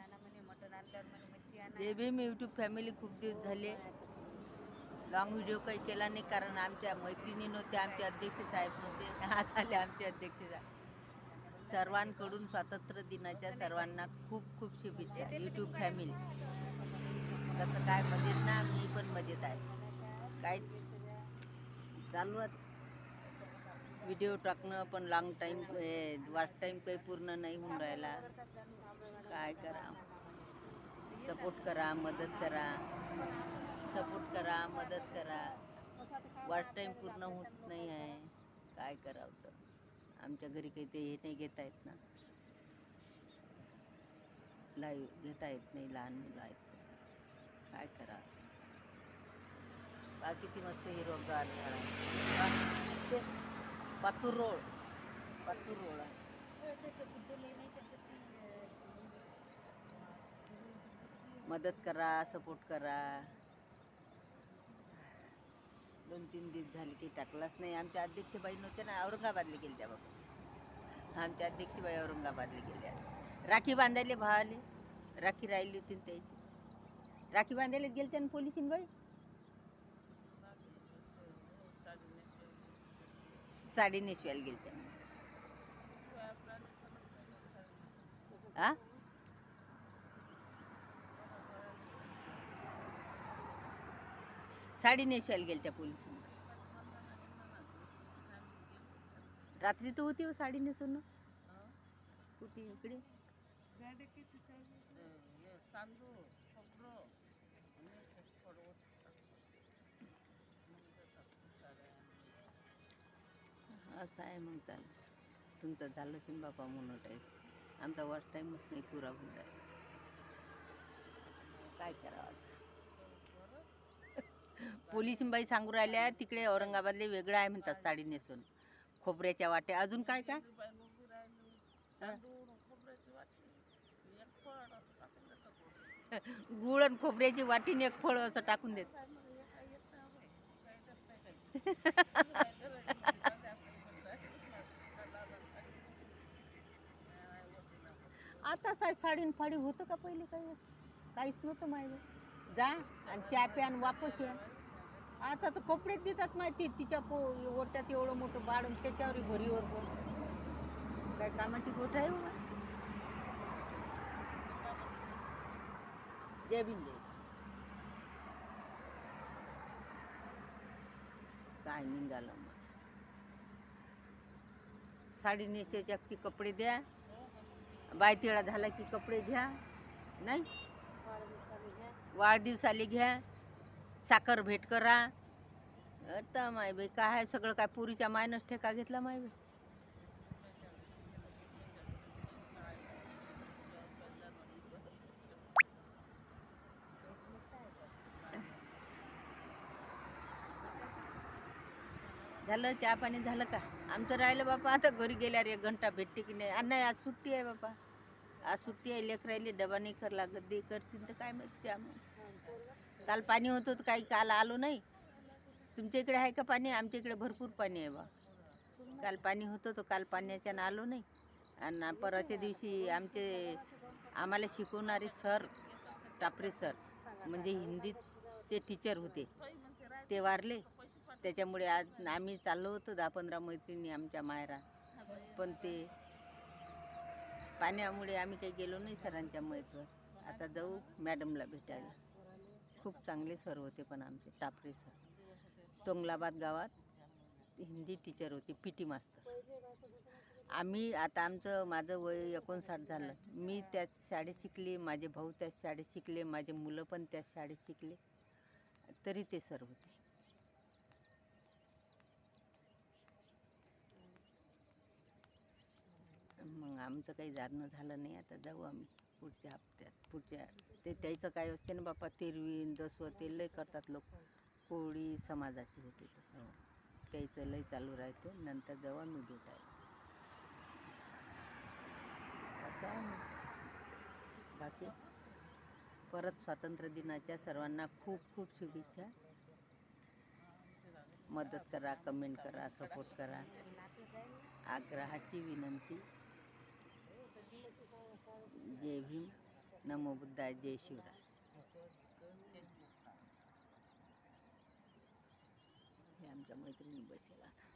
आणा म्हणे मटण आणल्यावर म्हणे मच्छी आणा जे बी मी यूट्यूब फॅमिली खूप दिवस झाले लॉंग व्हिडिओ काही केला नाही कारण आमच्या मैत्रिणी नव्हते आमचे अध्यक्ष साहेब नव्हते. आज आले आमचे अध्यक्ष साहेब. सर्वांकडून स्वातंत्र्य दिनाच्या सर्वांना खूप खूप शुभेच्छा. यूट्यूब फॅमिली कसं काय मजेत ना मी पण मजेत आहे. काय चालू आहे व्हिडिओ टाकणं पण लॉंग टाईम वास्ट टाईम काही पूर्ण नाही होऊन राहिला. काय करा? सपोर्ट करा मदत करा. सपोर्ट करा मदत करा. वाट टाईम पूर्ण होत नाही आहे. काय करावं तर? आमच्या घरी काही ते हे नाही घेता येत ना. लाईव्ह घेता येत नाही लहान मुलं आहेत. काय करा? बाकी ती मस्त हिरोगार झाड आहे पातूर रोड पातूर रोड आहे. मदत करा सपोर्ट करा. दोन तीन दिवस झाले की टाकलाच नाही. आमच्या अध्यक्षबाई नव्हत्या ना औरंगाबादला गेल्या त्या बाबा आमच्या अध्यक्षबाई औरंगाबादला गेल्या. राखी बांधायले भावाले. राखी राहिली होती ना त्याची. राखी बांधायला गेलते ना पोलिसीन बाई साडी नेसवायला गेलते. आ? साडी नेसवायला गेल त्या पोलिसांना. रात्री तर होती हो साडी नेसून? कुठे? इकडे? असं आहे मग चाल तुमचं झालं असेल बापा मोनोटाईज आमचा वॉच टाईमच नाही पुरा होऊन राहिला काय करावं पोलीस बाई सांगू राहिल्या तिकडे औरंगाबादले वेगळं आहे म्हणतात साडी नेसून. खोबऱ्याच्या वाट्या. अजून काय काय? गुळ आणि खोबऱ्याची वाटीने एक फळ असं टाकून देत. आता सा साडीन फाडी होतं का पहिले काही? काहीच नव्हतं माहिती. जा आणि चहा प्यान वापस या. आता तर कपडेच देतात माहिती तिच्या पो ओट्यात एवढं मोठं बाळून त्याच्यावर भरीवर पण काय कामाची गोष्ट आहे बघा जय भीम जय. काय निघालं मग. साडी नेसायच्या ती कपडे द्या. बायतिळा झाला की कपडे घ्या नाही? वाढदिवसाले घ्या साखर भेट करा. तर माय बाई काय आहे सगळं काय पुरीच्या मायनस ठेका घेतला माय झालं चहा पाणी झालं का? आमचं राहिलं बापा आता घरी गेल्यावर एक घंटा भेटते की नाही? आणि नाही आज सुट्टी आहे बापा. आज सुट्टी आहे लेख राहिली डबा नाही कर लागत दे करतील तर काय माहिती चहा मग. काल पाणी होतं तर काही काल आलो नाही. तुमच्या इकडे आहे का पाणी? आमच्या इकडे भरपूर पाणी आहे बा. काल पाणी होतं तर काल पाण्याच्यानं आलो नाही. आणि परवाच्या दिवशी आमचे आम्हाला शिकवणारे सर टापरे सर म्हणजे हिंदीचे टीचर होते ते वारले. त्याच्यामुळे आज आम्ही चाललो होतो दहा पंधरा मैत्रिणी आमच्या मायरा पण ते पाण्यामुळे आम्ही काही गेलो नाही सरांच्या मयतवर आता जाऊ मॅडमला भेटायला. खूप चांगले सर होते पण आमचे टापरे सर. तोंगलाबाद गावात हिंदी टीचर होते पी टी मास्तर. आम्ही आता आमचं माझं वय एकोणसाठ झालं. मी त्याच शाळेत शिकले माझे भाऊ त्याच शाळेत शिकले माझे मुलं पण त्याच शाळेत शिकले. तरी ते सर होते मग आमचं काही जाणं झालं नाही. आता जाऊ आम्ही पुढच्या हप्त्यात. पुढच्या ते त्याचं काय असते ना बापा तेरवीन दसवं ते लय करतात लोक. कोळी समाजाचे होते तर हो. त्याचं लय चालू राहते. नंतर जाऊ आम्ही भेटायला. असं बाकी परत स्वातंत्र्य दिनाच्या सर्वांना खूप खूप शुभेच्छा. मदत करा कमेंट करा सपोर्ट करा. आग्रहाची विनंती. जय भीम नमो बुद्धाय जय शिवराय. हे आमच्या मैत्रिणी बसेल आता.